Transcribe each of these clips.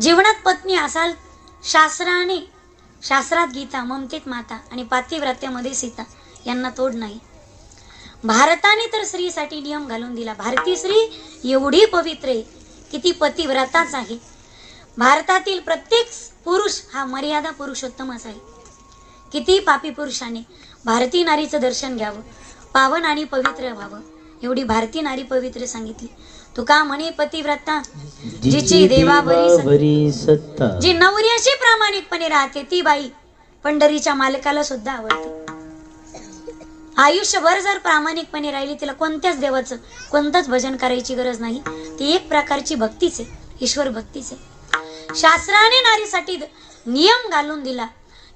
जीवनात पत्नी असाल शास्त्राने शास्त्रात गीता ममतेत माता आणि पातिव्रत्यामध्ये सीता यांना तोड नाही. भारताने तर स्त्रीसाठी नियम घालून दिला. भारतीय स्त्री एवढी पवित्र आहे की ती पतिव्रताच आहे. भारतातील प्रत्येक पुरुष हा मर्यादा पुरुषोत्तमच आहे. किती पापी पुरुषाने भारतीय नारीचं दर्शन घ्यावं पावन आणि पवित्र व्हावं एवढी भारतीय नारी पवित्र सांगितली. तुका म्हणे पतिव्रता. जिची देवावरी सत्ता. जी नवऱ्याशी प्रामाणिकपणे राहते ती बाई पंढरीच्या मालकाला सुद्धा आवडते. आयुष्यभर जर प्रामाणिकपणे राहिली तिला कोणत्याच देवाचं कोणतंच भजन करायची गरज नाही. ती एक प्रकारची भक्तीच आहे. ईश्वर भक्तीच आहे. शास्त्राने नारीसाठी नियम घालून दिला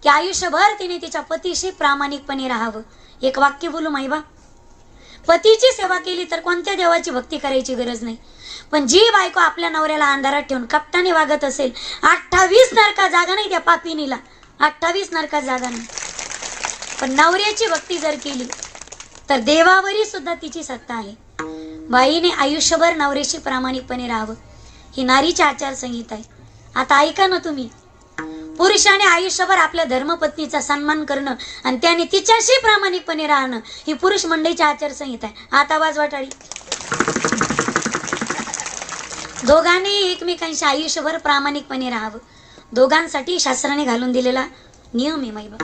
की आयुष्यभर तिने तिच्या पतीशी प्रामाणिकपणे राहावं. एक वाक्य बोलू माईबा? पतीची सेवा केली तर कोणत्या देवाची भक्ती करायची गरज नाही. पण जी बायको आपल्या नवऱ्याला अंधारात ठेवून कपटाने वागत असेल अठ्ठावीस नरका जागा नाही त्या पापिनीला. अठ्ठावीस नरका जागा नाही. पण नवऱ्याची भक्ती जर केली तर देवावरी सुद्धा तिची सत्ता आहे. बाईने आयुष्यभर नवऱ्याशी प्रामाणिकपणे राहावं ही नारीची आचारसंहिता आहे. आता ऐका ना तुम्ही पुरुषाने आयुष्यभर आपल्या धर्मपत्नीचा सन्मान करणं आणि त्याने तिच्याशी प्रामाणिकपणे राहणं ही पुरुष मंडळीची आचारसंहिता आहे. आता आवाज वाटाळी. दोघांनी एकमेकांशी आयुष्यभर प्रामाणिकपणे राहावं. दोघांसाठी शास्त्राने घालून दिलेला नियम आहे माईबा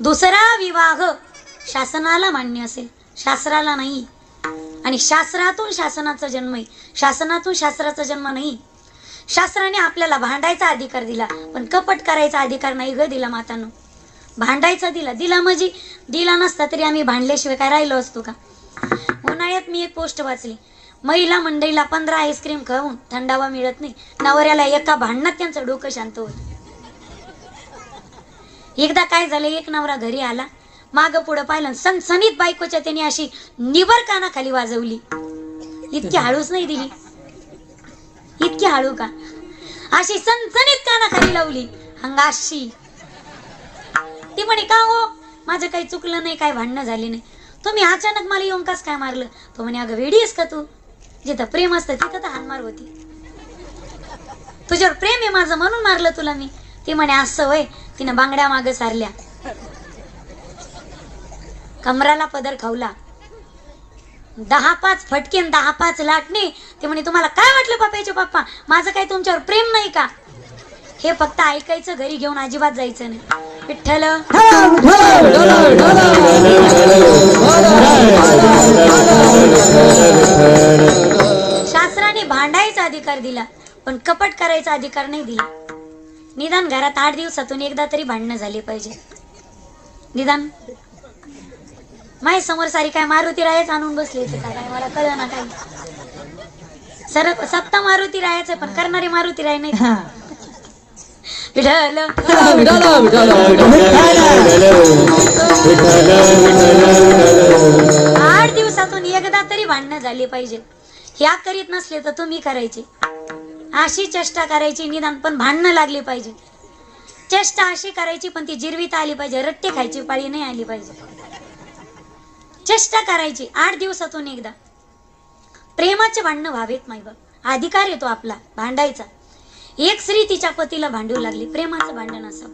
दुसरा विवाह शासनाला मान्य असेल. शास्त्राला नाही. आणि शास्त्रातून शासनाचा जन्म आहे. शासनातून शास्त्राचा जन्म नाही. शास्त्राने आपल्याला भांडायचा अधिकार दिला पण कपट करायचा अधिकार नाही ग दिला मातानो. भांडायचा दिला दिला म्हणजे दिला नसता तरी आम्ही भांडल्याशिवाय काय राहिलो असतो का? उन्हाळ्यात मी एक पोस्ट वाचली. महिला मंडळीला पंधरा आईस्क्रीम खाऊन थंडावा मिळत नाही. नवऱ्याला एका भांडणात त्यांचं डोकं शांत होत. एकदा काय झालं एक नवरा घरी आला. माग पुढं पाहिलं सणसणीत बायकोच्या त्याने अशी निबर कानाखाली वाजवली. इतकी हळूच नाही दिली. इतकी हळू का? अशी सणसणीत कानाखाली लावली. अंगाशी ती म्हणे का हो? माझं काही चुकलं नाही काही भांडणं झाली नाही. तुम्ही अचानक मला येऊन कस काय मारलं? तो म्हणे अगं वेडी आहेस का तू? जिथं प्रेम असतं तिथं तर हानमार होती. तुझ्यावर प्रेम आहे माझं म्हणून मारलं तुला मी. ती म्हणे असं वय तिनं बांगड्या माग सारल्या. कमराला पदर खावला दहा पाच फटके दहा पाच लाटणे. ते म्हणे तुम्हाला काय वाटलं पप्पाचे पप्पा? माझं काही तुमच्यावर प्रेम नाही का? हे फक्त ऐकायचं घरी घेऊन अजिबात जायचं नाही. विठ्ठल. शास्त्राने भांडायचा अधिकार दिला पण कपट करायचा अधिकार नाही दिला. निदान घरात आठ दिवसातून एकदा तरी भांडणं झाली पाहिजे. निदान? माय समोर सारी काय मारुती रायच आणून बसली होती का? काय मला कळलं ना काही. सर सप्ता मारुती रायाचं पण करणारी मारुती राय नाही आठ दिवसातून एकदा तरी भांडणं झाली पाहिजे. ह्या करीत नसले तर तुम्ही करायचे. अशी चेष्टा करायची निदान पण भांडणं लागली पाहिजे. चेष्टा अशी करायची पण ती जिरवीत आली पाहिजे रट्टे खायची पाळी नाही आली पाहिजे. चेष्टा करायची आठ दिवसातून एकदा. प्रेमाचे भांडणं व्हावेत माईबाप अधिकार येतो आपला भांडायचा. एक स्त्री तिच्या पतीला भांडू लागली प्रेमाचं भांडण असावं.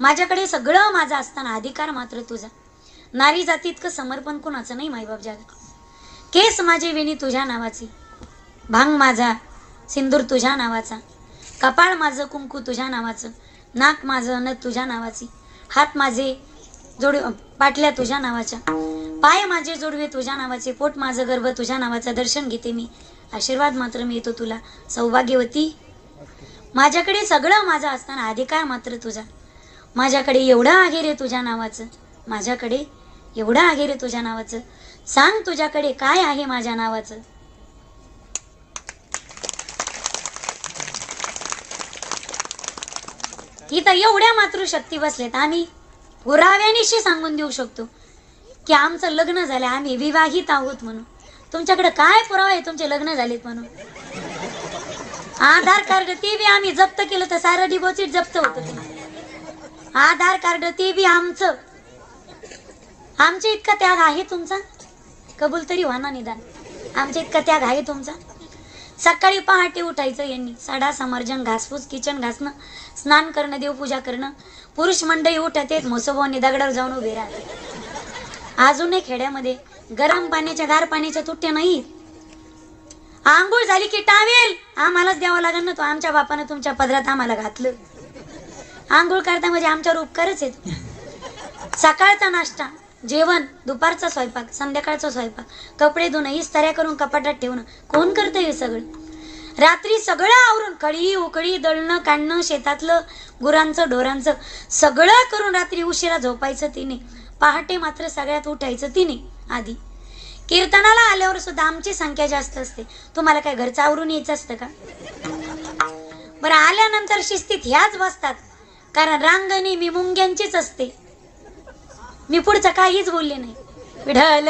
माझ्याकडे सगळं माझा असताना अधिकार मात्र तुझा. नारी जाती इतकं समर्पण कोणाचं नाही माईबाप जगात. केस माझे वेणी तुझ्या नावाची. भांग माझा सिंदूर तुझ्या नावाचा. कपाळ माझं कुंकू तुझ्या नावाचं. नाक माझं न तुझ्या नावाची. हात माझे जोड पाटल्या तुझ्या नावाच्या. पाय माझे जोडवे तुझ्या नावाचे पोट माझं गर्भ तुझ्या नावाचं दर्शन घेते मी. आशीर्वाद मात्र मिळतो तुला सौभाग्यवती. माझ्याकडे सगळं माझं असताना अधिकार मात्र तुझा. माझ्याकडे एवढं आहे रे तुझ्या नावाचं माझ्याकडे एवढं आहे रे तुझ्या नावाचं. सांग तुझ्याकडे काय आहे माझ्या नावाचं. इथं एवढ्या मातृशक्ती बसलेत आम्ही पुराव्यानिशी सांगून देऊ शकतो. की आमचं लग्न झालं आम्ही विवाहित आहोत म्हणून. तुमच्याकडे काय पुरावा आहे? तुमचे लग्न झालेत म्हणून. आधार कार्ड ते बी आम्ही जप्त केलं तर सारं डिपॉझिट जप्त होतं आधार कार्ड ते बी आमचं. आमच्या इतका त्याग आहे तुमचा? कबूल तरी व्हा ना निदान. आमच्या इतका त्याग आहे तुमचा? सकाळी पहाटे उठायचं यांनी. साडा समर्जन घासपूस किचन घासणं स्नान करणं देवपूजा करणं. पुरुष मंडळी उठत येत म्हसोबांनी दगडावर जाऊन उभे राहते अजूनही खेड्यामध्ये गरम पाण्याच्या गार पाण्याच्या तुट्या नाही. आंघोळ झाली की टावेल. आम्हालाच द्यावं लागेल ना तो. आमच्या बापानं तुमच्या पदरात आम्हाला घातलं. आंघोळ करता म्हणजे आमच्यावर उपकारच आहेत. सकाळचा नाश्ता जेवण दुपारचा स्वयंपाक संध्याकाळचा स्वयंपाक कपडे धुणं इस्तऱ्या करून कपाटात ठेवणं. कोण करतं हे सगळं? रात्री सगळं आवरून कळी उकळी दळणं काढणं शेतातलं गुरांचं ढोरांचं सगळं करून रात्री उशिरा झोपायचं तिने. पहाटे मात्र सगळ्यात उठायचं तिने आधी. कीर्तनाला आल्यावर सुद्धा आमची संख्या जास्त असते. तुम्हाला काय घरचं आवरून यायचं असतं का? बरं आल्यानंतर शिस्तीत ह्याच बसतात. कारण रांगणी मी मुंग्यांचीच असते. मी पुढचं काहीच बोलले नाही. विढल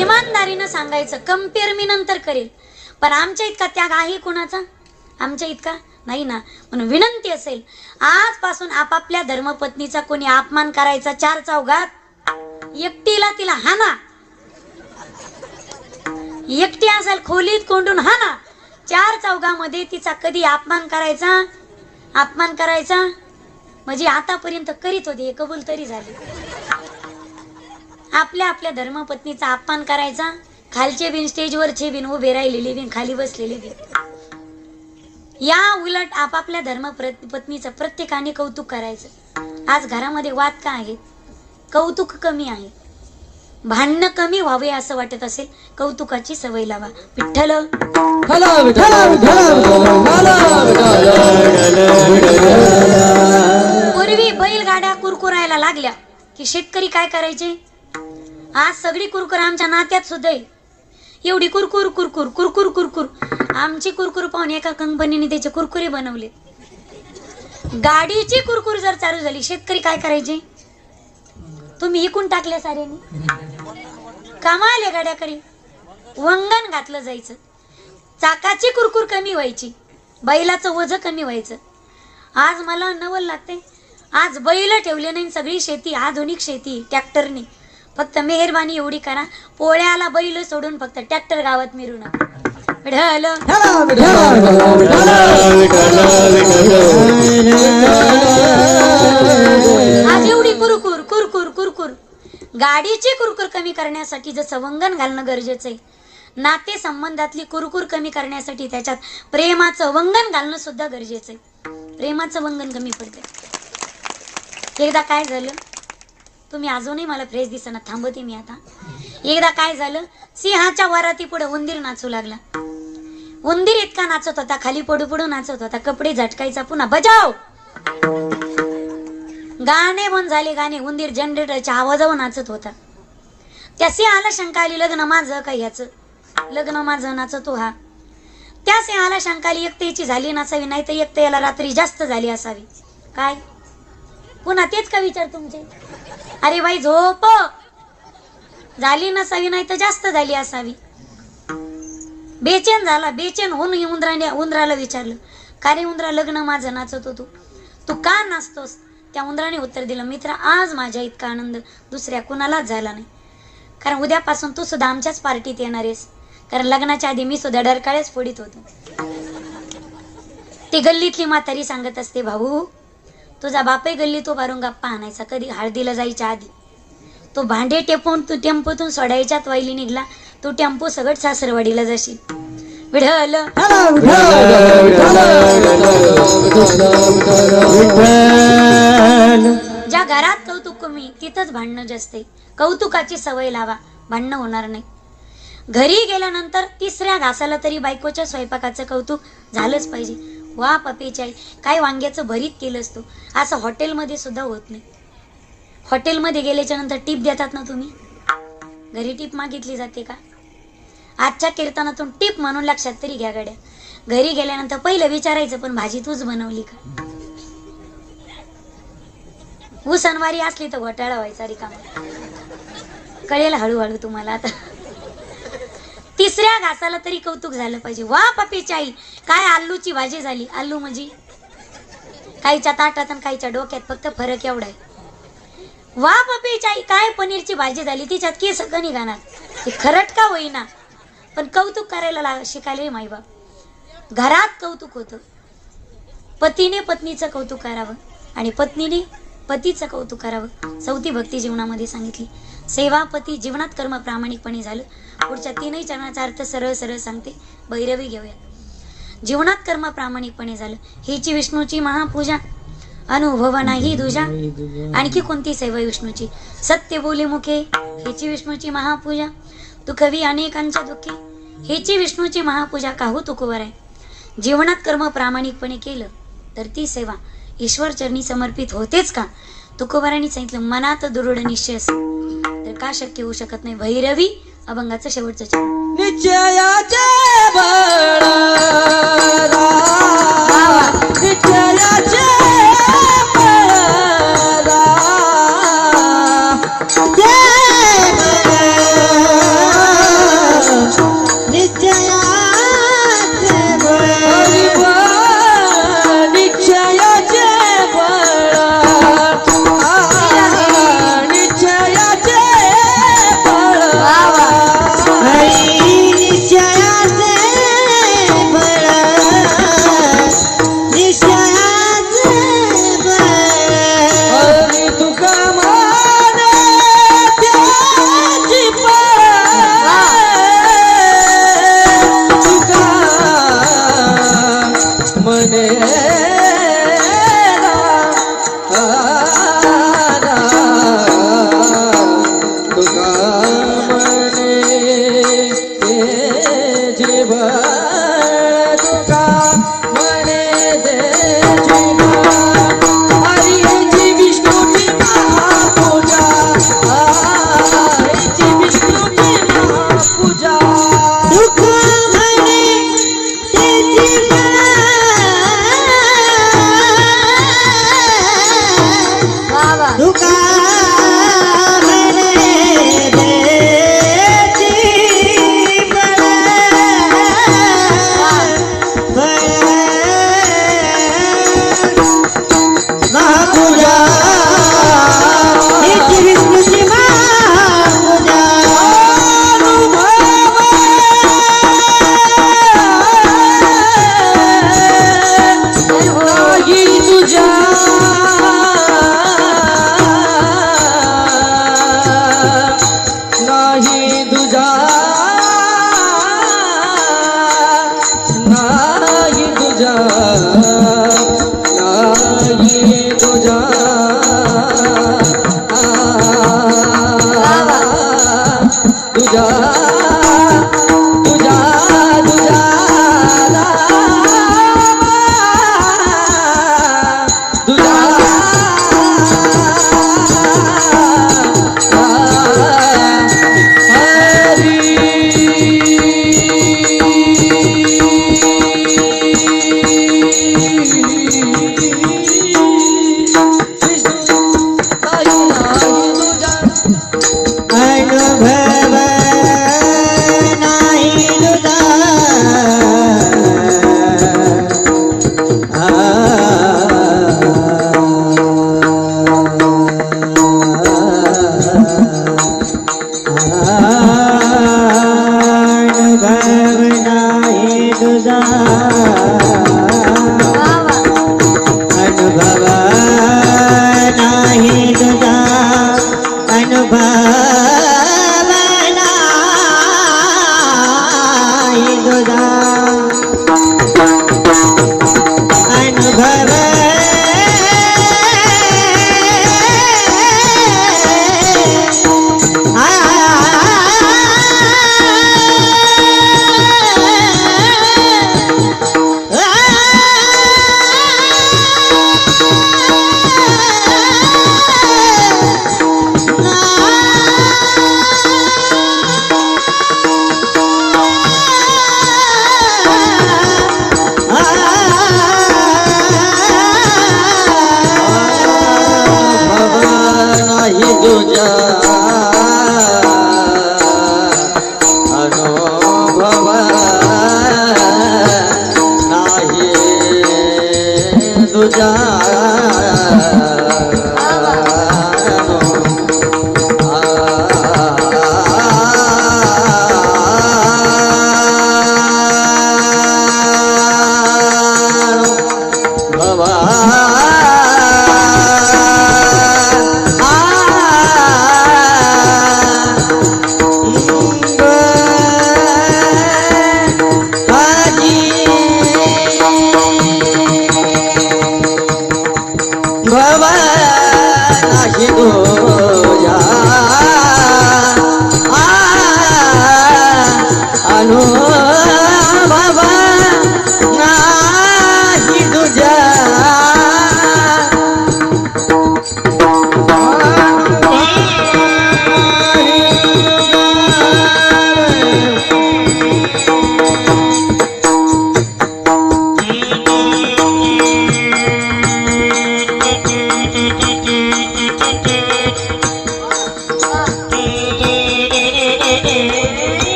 इमानदारीनं सांगायचं कंपेअर मी नंतर करेल. पण आमच्या इतका त्याग आहे कुणाचा? आमच्या इतका? नाही ना. म्हणून विनंती असेल आजपासून आपापल्या धर्मपत्नीचा कोणी अपमान करायचा चार चौघात? एकटीला तिला हाना. एकटी असेल खोलीत कोंडून हाना. चार चौघामध्ये तिचा कधी अपमान करायचा? अपमान करायचा? म्हणजे आतापर्यंत करीत होती हे कबूल तरी झाली. आपल्या आपल्या धर्मपत्नीचा अपमान करायचा? खालचे बिन स्टेजवरचे बिन उभे राहिलेले बिन खाली बसलेले बिन. या उलट आपापल्या धर्म पत्नीचं प्रत्येकाने कौतुक करायचं. आज घरामध्ये वाद का आहेत? कौतुक कमी आहे. भांडणं कमी व्हावे असं वाटत असेल कौतुकाची सवय लावा. विठ्ठल. पूर्वी बैलगाड्या कुरकुरायला लागल्या. की शेतकरी काय करायचे? आज सगळी कुरकुर आमच्या नात्यात सुद्धा एवढी कुरकुर कुरकुर कुरकुर कुरकुर. आमची कुरकुर पाहून एका कंपनीने त्याचे कुरकुरे बनवले. गाडीची कुरकुर जर चालू झाली शेतकरी काय करायचे? तुम्ही इकून टाकले साऱ्यांनी. कमाले गाड्याकडे. वंगण घातलं जायचं. चाकाची कुरकुर कमी व्हायची. बैलाचं वज कमी व्हायचं. आज मला नवल लागते. आज बैल ठेवले नाही सगळी शेती आधुनिक शेती ट्रॅक्टरने. फक्त मेहरबानी एवढी करा. पोळ्याला बैल सोडून फक्त ट्रॅक्टर गावात मिरू नका. ढल आज एवढी कुरकुर कुरकुर कुरकुर. गाडीची कुरकुर कमी करण्यासाठी जसं वंगण घालणं गरजेचं आहे नाते संबंधातली कुरकुर कमी करण्यासाठी त्याच्यात प्रेमाचं वंगण घालणं सुद्धा गरजेचं आहे. प्रेमाचं वंगण कमी पडतं एकदा काय झालं? तुम्ही अजूनही मला फ्रेश दिसना थांबते मी आता. एकदा काय झालं? सिंहाच्या वराती पुढे उंदीर नाचू लागला. उंदीर इतका नाचत होता खाली पडू पडू नाचत होता कपडे झटकायचा पुन्हा बजाव! गाणे बंद झाले गाणे उंदीर जनरेटरच्या आवाजावर नाचत होता. त्या सिंहाला शंका आली लग्न माझं काय ह्याचं? लग्न माझं नाचतो हा. त्या सिंहाला शंका आली एकतेची झाली नसावी नाही तर एक याला रात्री जास्त झाली असावी. काय? पुन्हा तेच का विचार तुमचे? अरे बाई झोप. झाली नसावी नाही तर जास्त झाली असावी. बेचैन झाला बेचैन होऊन उंदराने उंदराला विचारलं का रे उंदरा लग्न माझं नाचत होतो तू? का नाचतोस? त्या उंदराने उत्तर दिलं मित्र आज माझ्या इतका आनंद दुसऱ्या कुणालाच झाला नाही. कारण उद्यापासून तू सुद्धा आमच्याच पार्टीत येणार आहेस. कारण लग्नाच्या आधी मी सुद्धा डरकाळेच फोडीत होतो. ती गल्लीतली म्हातारी सांगत असते भाऊ तुझा बापही गल्लीत उभारून गप्पा आणायचा. कधी हळदीला जायच्या आधी. तो भांडे टेपून तू टेम्पोतून सोडायच्यात वैली निघला. तू टेम्पो सगळं सासरवाडीला जाशील. विढल ज्या घरात कौतुक कमी तिथंच भांडणं जास्त कौतुकाची सवय लावा भांडणं होणार नाही. घरी गेल्यानंतर तिसऱ्या घासाला तरी बायकोच्या स्वयंपाकाचं कौतुक झालंच पाहिजे. वा पपेच्या आई काय वांग्याचं भरीत केलं असतो असं हॉटेलमध्ये सुद्धा होत नाही. हॉटेलमध्ये गेल्याच्यानंतर टीप देतात ना तुम्ही? घरी टीप मागितली जाते का? आजच्या कीर्तनातून टीप म्हणून लक्षात तरी घ्या गड्या. घरी गेल्यानंतर पहिलं विचारायचं पण भाजी तूच बनवली का? उसनवारी असली तर घोटाळा व्हायचा रिकामा कळेल हळूहळू तुम्हाला आता. तिसऱ्या घासाला तरी कौतुक झालं पाहिजे. वा पपीची आई काय आलूची भाजी झाली. आलू म्हणजे? काहीच्या ताटात आणि काहीच्या डोक्यात फक्त फरक एवढा आहे. वा पपीची आई काय पनीरची भाजी झाली. तिच्यात केस का निघाणार. ते खरट का होईना? पण कौतुक करायला लाग शिकायला माईबाप घरात कौतुक होतं. पतीने पत्नीचं कौतुक करावं आणि पत्नीने पतीचं कौतुक करावं. चौथी भक्ती जीवनामध्ये सांगितली. सेवा पती जीवनात कर्म प्रामाणिकपणे झालं. पुढच्या तीनही चरणाचा अर्थ सरळ सरळ सांगते. भैरवी घेऊया. जीवनात कर्म प्रामाणिकपणे झालं. हिची विष्णूची महापूजा. अनुभव नाही दुजा आणखी कोणती सेवा विष्णूची? सत्य बोले मुखे. हिची विष्णूची महापूजा. तू कवी अनेकांच्या दुःखी. हिची विष्णूची महापूजा काहू तुकुवर आहे? जीवनात कर्म प्रामाणिकपणे केलं तर ती सेवा ईश्वर चरणी समर्पित होतेच का? तुकोबारांनी सांगितलं मनात दृढ निश्चय तर का शक्य होऊ शकत नाही? भैरवी अभंगाचं शेवटचं निश्चयाचे बळ नाही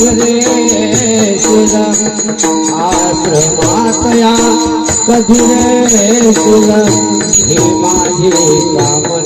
मधुरे तुला आश्रमातया मधुरे तुला हे माझे काम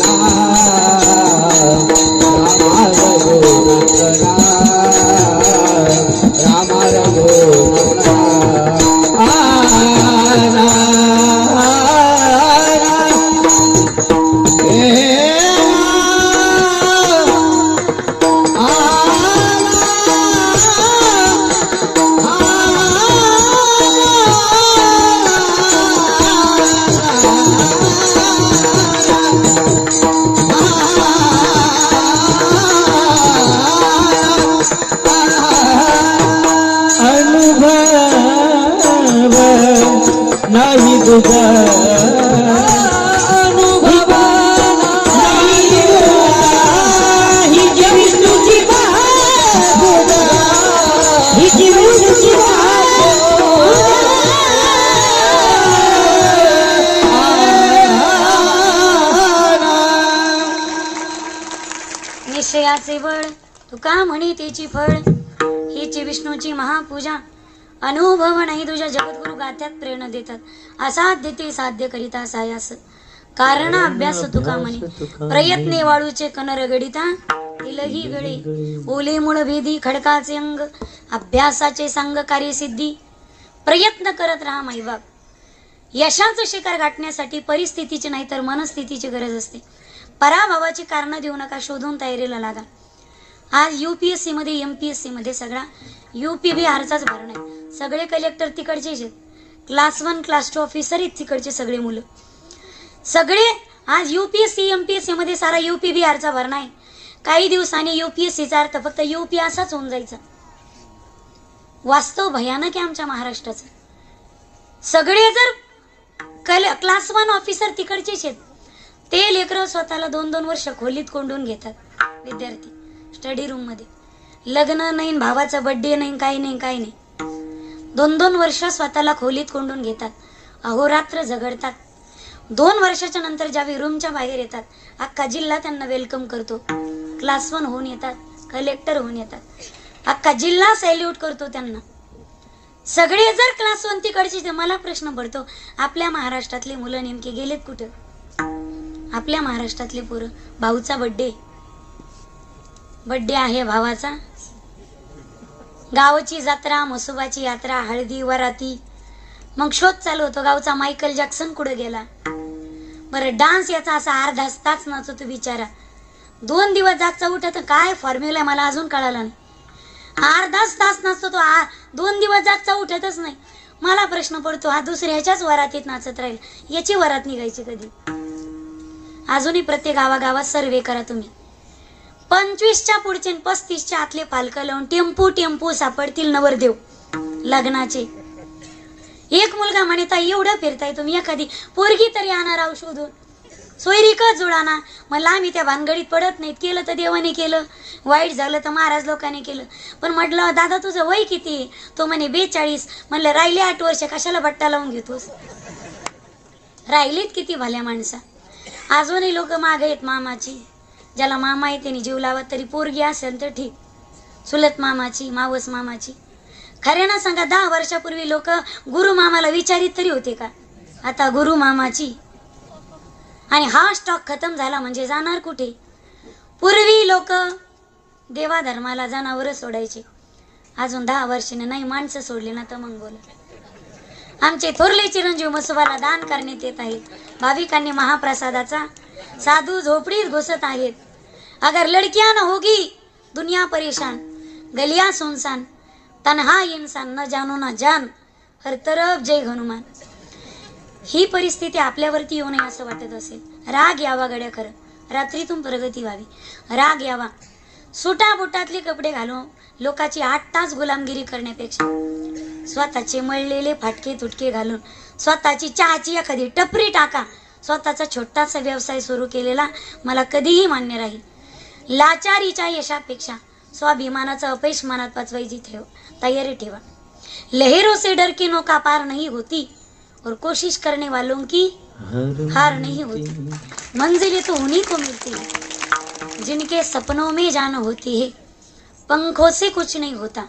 निश्चयाचे बळ का म्हणे त्याची फळ? हिची विष्णूची महापूजा. अनुभव नाही तुझ्या जगद्गुरु गात्यात प्रेरणा देतात. असाध्य ते साध्य करिता सायास. कारण अभ्यास तुका म्हणे. प्रयत्ने वाळूचे कनर गडिता तिलही गळे. ओले मुळ भेदी खडकाचे अंग अभ्यासाचे सांग कार्यसिद्धी प्रयत्न करत राहा माईबाप यशाचं शिखर गाठण्यासाठी परिस्थितीची नाही तर मनस्थितीची गरज असते. पराभवाची कारणं देऊ नका शोधून तयारीला लागा. आज युपीएससी मध्ये एमपीएससी मध्ये सगळा युपी बिहारचाच भरण आहे. सगळे कलेक्टर तिकडचेच आहेत class one class two officer आहेत तिकडचे सगळे मुलं. सगळे आज U P S C M P S C मध्ये सारा यू पी बिहारचा भरणा आहे. काही दिवसांनी यू पी एस सीचा अर्थ फक्त यू पी असाच होऊन जायचा. वास्तव भयानक आहे आमच्या महाराष्ट्राचं. सगळे जर कल क्लास वन ऑफिसर तिकडचेच आहेत. ते लेकरं स्वतःला दोन दोन वर्ष खोलीत कोंडून घेतात. विद्यार्थी स्टडी रूममध्ये लग्न नाही भावाचा बड्डे नाही काही नाही काही नाही. दोन दोन वर्ष स्वतःला खोलीत कोंडून घेतात. अहोरात्र झगडतात. दोन वर्षाच्या नंतर ज्यावेळी रूमच्या बाहेर येतात अख्खा जिल्हा त्यांना वेलकम करतो. क्लास वन होऊन येतात कलेक्टर होऊन येतात. अख्खा जिल्हा सॅल्यूट करतो त्यांना. सगळे जर क्लास वन तिकडचे मला प्रश्न पडतो आपल्या महाराष्ट्रातले मुलं नेमके गेलेत कुठं? आपल्या महाराष्ट्रातले पोरं भाऊचा बड्डे बड्डे आहे भावाचा. गावाची जत्रा म्हसोबाची यात्रा हळदी वराती. मग शोध चालू होतो. गावचा मायकल जॅक्सन कुठं गेला? बरं डान्स याचा असा अर्धा तास नाचतो विचारा दोन दिवस जागचा उठत काय फॉर्म्युला आहे मला अजून कळाला नाही. अर्धाच तास नाचतो तो. आ दोन दिवस जागचा उठतच नाही. मला प्रश्न पडतो हा दुसऱ्याच्याच वरातीत नाचत राहील? याची वरात निघायची कधी? अजूनही प्रत्येक गावागावात सर्वे करा तुम्ही. पंचवीसच्या पुढचे आणि पस्तीसच्या आतले पालकं लावून टेम्पू टेम्पू सापडतील नवरदेव. लग्नाचे. एक मुलगा म्हणे ताई एवढं फिरताय तुम्ही एखादी पोरगी तरी आणा राव शोधून. सोयरी का जुळाना? मला आम्ही त्या भानगडीत पडत नाहीत. केलं तर देवाने केलं. वाईट झालं तर महाराज लोकांनी केलं. पण म्हटलं दादा तुझं वय किती आहे?" तो म्हणे बेचाळीस. म्हणलं राहिले आठ वर्ष कशाला बट्टा लावून घेतोस? राहिलीत किती भल्या माणसा. अजूनही लोक माग आहेत मामाची. ज्याला मामा आहे त्यांनी जीव लावत तरी पोरगी असेल तर ठीक. चुलत मामाची मावस मामाची. खरे ना सांगा दहा वर्षापूर्वी लोक गुरु मामाला विचारित तरी होते का? आता गुरु मामाची. आणि हा स्टॉक खतम झाला म्हणजे जाणार कुठे? पूर्वी लोक देवाधर्माला जनावर सोडायचे. अजून दहा वर्षाने नाही माणसं सोडली ना तर मग बोला. आमचे थोरले चिरंजीव मसुबाला दान करण्यात येत आहेत भाविकांनी महाप्रसादाचा साधू झोपडीत घुसत आहेत. अगर लडक्या न होगी दुनिया परेशान गलिया सुनसान तन्हा इन्सान न जानो ना जान हर तरफ जय हनुमान. ही परिस्थिती आपल्यावरती येऊ नये असं वाटत असेल. राग यावा गड्या खरं. रात्रीतून प्रगती व्हावी. राग यावा. सुटा बुटातले कपडे घालून लोकाची आठ तास गुलामगिरी करण्यापेक्षा. स्वतःचे मळलेले फाटके तुटके घालून स्वतःची चहाची एखादी टपरी टाका. स्वतःचा छोटासा व्यवसाय सुरू केलेला मला कधीही मान्य राहील. लाचारीच्या यशापेक्षा स्वाभिमानाचं अपयश मनात पाचवायची ठेव तयारी ठेवा. लहरों से डर के नौका पार नहीं होती और कोशिश करने वालों की हार नहीं होती. मंजिलें तो उन्हीं को मिलती है जिनके सपनों में जान होती है. पंखों से कुछ नहीं होता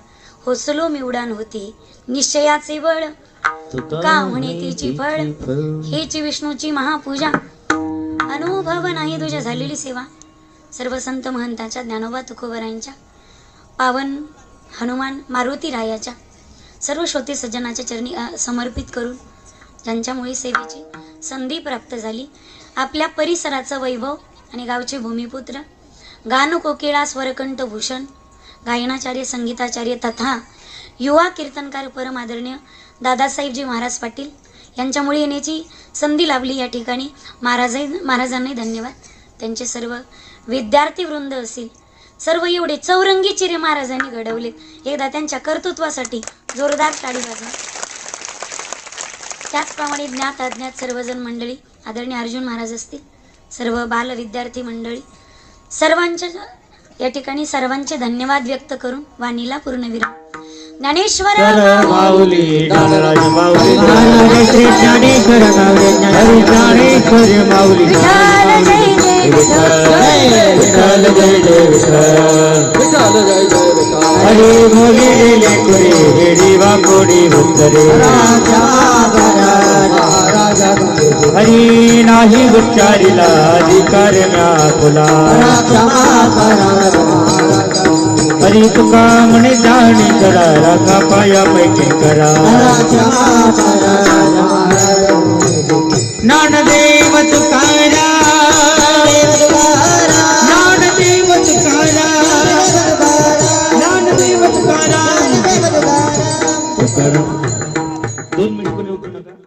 हौसलों में उडान होती है. निश्चयाचे बळ का म्हणे तिची फळ. हेची विष्णूची महापूजा. अनुभव नाही तुझ्या झालेली सेवा. सर्व संत महंताच्या ज्ञानोबा तुकोबरायांच्या पावन हनुमान मारुती रायाच्या सर्व श्रोते सज्जनाच्या चरणी समर्पित करून ज्यांच्यामुळे सेवेची संधी प्राप्त झाली. आपल्या परिसराचं वैभव आणि गावचे भूमिपुत्र गान कोकिळा स्वरकंठ भूषण गायनाचार्य संगीताचार्य तथा युवा कीर्तनकार परम आदरणीय दादासाहेबजी महाराज पाटील यांच्यामुळे येण्याची संधी लाभली या ठिकाणी. महाराजही महाराजांनाही धन्यवाद. त्यांचे सर्व विद्यार्थी वृंद असेल सर्व एवढे चौरंगी चिरे महाराजांनी घडवले. एकदा त्यांच्या कर्तृत्वासाठी जोरदार टाळी वाजवा. त्याचप्रमाणे ज्ञात अज्ञात सर्वजण मंडळी आदरणीय अर्जुन महाराज असतील सर्व बाल विद्यार्थी मंडळी सर्वांच्या या ठिकाणी सर्वांचे धन्यवाद व्यक्त करून वाणीला पूर्णविराम. ज्ञानेश्वर माऊली ज्ञानराज माऊली ज्ञानराज श्री ज्ञानेश्वर माऊली हरी ज्ञानेश्वर माऊली विठ्ठल जय जय विठ्ठल. विठ्ठल जय जय विठ्ठल विठाल जय जय विठाल हरी मोगी गेले कुरे हेडी वाकोडी उत्तरे महाराजा हरी नाही उच्चारिला अधिकार म्याकुला हरी तुका म्हणे जाणी करा राखा पाया पैकी करा. ज्ञानदेव तुकारा तुकारा दोन मिनिट